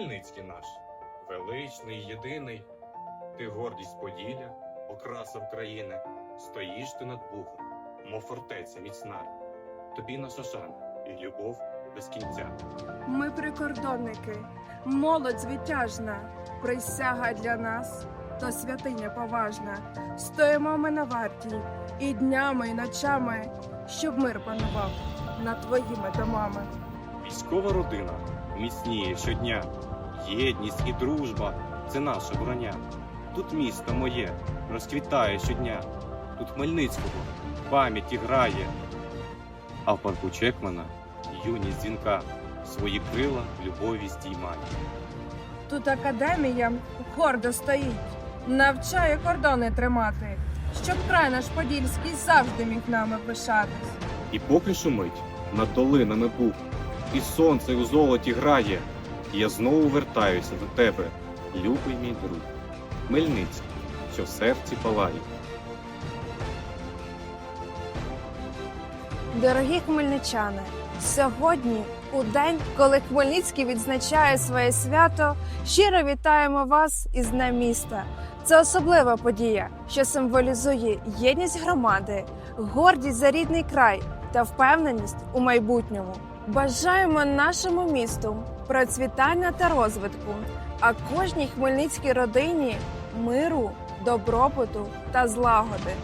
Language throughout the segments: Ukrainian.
Хмельницький наш, величний, єдиний, ти гордість Поділля, окраса України, стоїш ти над Богом, мов фортеця міцна, тобі наша шана і любов без кінця. Ми прикордонники, молодь звитяжна, присяга для нас, то святиня поважна. Стоїмо ми на варті і днями, і ночами, щоб мир панував над твоїми домами. Військова родина міцніє щодня, єдність і дружба це наша броня. Тут місто моє розквітає щодня, тут Хмельницького пам'яті грає. А в парку Чекмана юність дзвінка свої крила любові здіймає. Тут академія гордо стоїть, навчає кордони тримати, щоб край наш подільський завжди міг нами пишатись. І поки шумить над долинами бух, і сонце у золоті грає, я знову вертаюся до тебе, любий мій друг, Хмельницький, що в серці палає. Дорогі хмельничани, сьогодні, у день, коли Хмельницький відзначає своє свято, щиро вітаємо вас із Днем міста. Це особлива подія, що символізує єдність громади, гордість за рідний край та впевненість у майбутньому. Бажаємо нашому місту процвітання та розвитку, а кожній хмельницькій родині миру, добробуту та злагоди.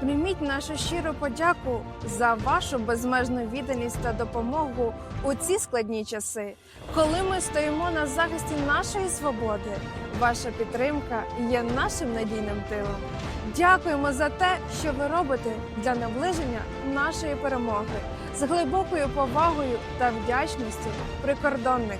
Прийміть нашу щиру подяку за вашу безмежну відданість та допомогу у ці складні часи, коли ми стоїмо на захисті нашої свободи. Ваша підтримка є нашим надійним тилом. Дякуємо за те, що ви робите для наближення нашої перемоги з глибокою повагою та вдячністю прикордонники.